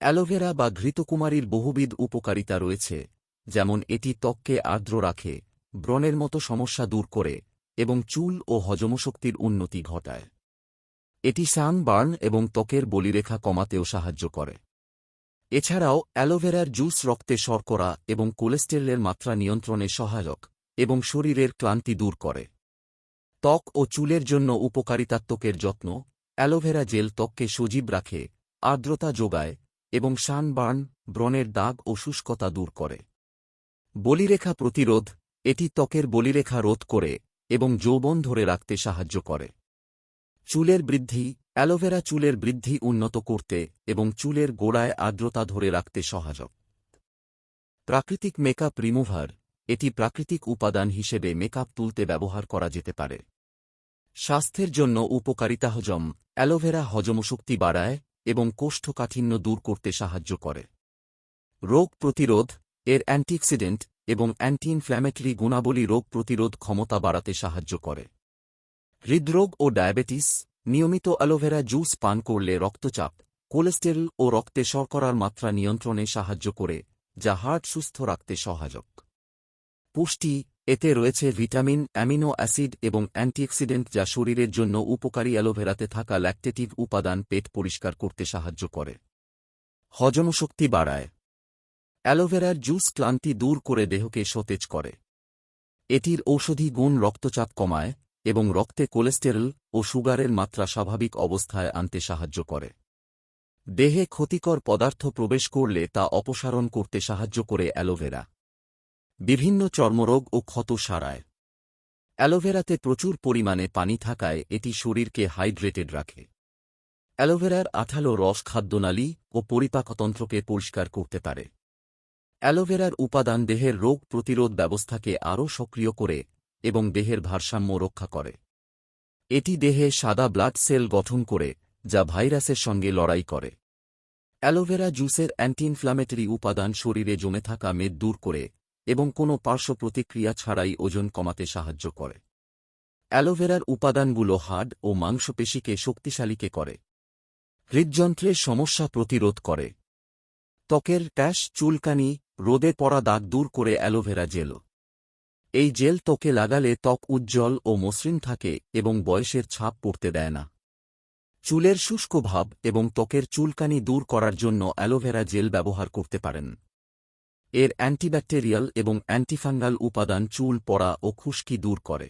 Aloe vera বা ঘৃতকুমারীর বহুবিধ উপকারিতা রয়েছে, যেমন এটি ত্বককে আর্দ্র রাখে, ব্রণের মতো সমস্যা দূর করে, এবং চুল ও হজমশক্তির উন্নতি ঘটায়। এটি সান বার্ন এবং ত্বকের বলিরেখা কমাতেও সাহায্য করে। এছাড়াও অ্যালোভেরার জুস রক্তে শর্করা এবং কোলেস্টেরলের মাত্রা নিয়ন্ত্রণে সহায়ক এবং শরীরের ক্লান্তি দূর করে। ত্বক ও চুলের জন্য উপকারিতাত্মকের যত্ন, অ্যালোভেরা জেল ত্বককে সজীব রাখে, আর্দ্রতা যোগায় এবং সানবার্ন ব্রণের দাগ ও শুষ্কতা দূর করে। বলিরেখা প্রতিরোধ, এটি ত্বকের বলিরেখা রোধ করে এবং যৌবন ধরে রাখতে সাহায্য করে। চুলের বৃদ্ধি, অ্যালোভেরা চুলের বৃদ্ধি উন্নত করতে এবং চুলের গোড়ায় আর্দ্রতা ধরে রাখতে সহায়ক। প্রাকৃতিক মেকআপ রিমুভার, এটি প্রাকৃতিক উপাদান হিসেবে মেকআপ তুলতে ব্যবহার করা যেতে পারে। স্বাস্থ্যের জন্য উপকারিতা হজম, অ্যালোভেরা হজমশক্তি বাড়ায় এবং কোষ্ঠকাঠিন্য দূর করতে সাহায্য করে। রোগ প্রতিরোধ, এর অ্যান্টিঅক্সিডেন্ট এবং অ্যান্টি ইনফ্ল্যামেটরি গুণাবলী রোগ প্রতিরোধ ক্ষমতা বাড়াতে সাহায্য করে। হৃদরোগ ও ডায়াবেটিস, নিয়মিত অ্যালোভেরা জুস পান করলে রক্তচাপ, কোলেস্টেরল ও রক্তে শর্করার মাত্রা নিয়ন্ত্রণে সাহায্য করে, যা হার্ট সুস্থ রাখতে সহায়ক। পুষ্টি এতে রয়েছে ভিটামিন, অ্যামিনো অ্যাসিড এবং অ্যান্টিঅক্সিডেন্ট যা শরীরের জন্য উপকারী অ্যালোভেরাতে থাকা ল্যাকটেটিভ উপাদান পেট পরিষ্কার করতে সাহায্য করে। হজমশক্তি বাড়ায়। অ্যালোভেরার জুস ক্লান্তি দূর করে দেহকে সতেজ করে। এটির ঔষধি গুণ রক্তচাপ কমায় এবং রক্তে কোলেস্টেরল ও সুগারের মাত্রা স্বাভাবিক অবস্থায় আনতে সাহায্য করে। দেহে ক্ষতিকর পদার্থ প্রবেশ করলে তা অপসারণ করতে সাহায্য করে অ্যালোভেরা। বিভিন্ন চর্মরোগ ও ক্ষত সারায়। অ্যালোভেরাতে প্রচুর পরিমাণে পানি থাকায় এটি শরীরকে হাইড্রেটেড রাখে। অ্যালোভেরার আঠালো রস খাদ্যনালী ও পরিপাকতন্ত্রকে পরিষ্কার করতে পারে। অ্যালোভেরার উপাদান দেহের রোগ প্রতিরোধ ব্যবস্থাকে আরও সক্রিয় করে এবং দেহের ভারসাম্য রক্ষা করে। এটি দেহে সাদা ব্লাড সেল গঠন করে, যা ভাইরাসের সঙ্গে লড়াই করে। অ্যালোভেরা জুসের অ্যান্টি ইনফ্লামেটরি উপাদান শরীরে জমে থাকা মেদ দূর করে এবং কোনো পার্শ্ব প্রতিক্রিয়া ছাড়াই ওজন কমাতে সাহায্য করে। অ্যালোভেরার উপাদানগুলো হাড় ও মাংসপেশিকে শক্তিশালীকে করে। হৃদযন্ত্রের সমস্যা প্রতিরোধ করে। ত্বকের ট্যাশ চুলকানি, রোদে পড়া দাগ দূর করে অ্যালোভেরা জেল। এই জেল ত্বকে লাগালে ত্বক উজ্জ্বল ও মসৃণ থাকে এবং বয়সের ছাপ পড়তে দেয় না। চুলের শুষ্ক ভাব এবং ত্বকের চুলকানি দূর করার জন্য অ্যালোভেরা জেল ব্যবহার করতে পারেন। এর অ্যান্টিব্যাকটেরিয়াল এবং অ্যান্টিফাঙ্গাল উপাদান চুল পড়া ও খুশকি দূর করে।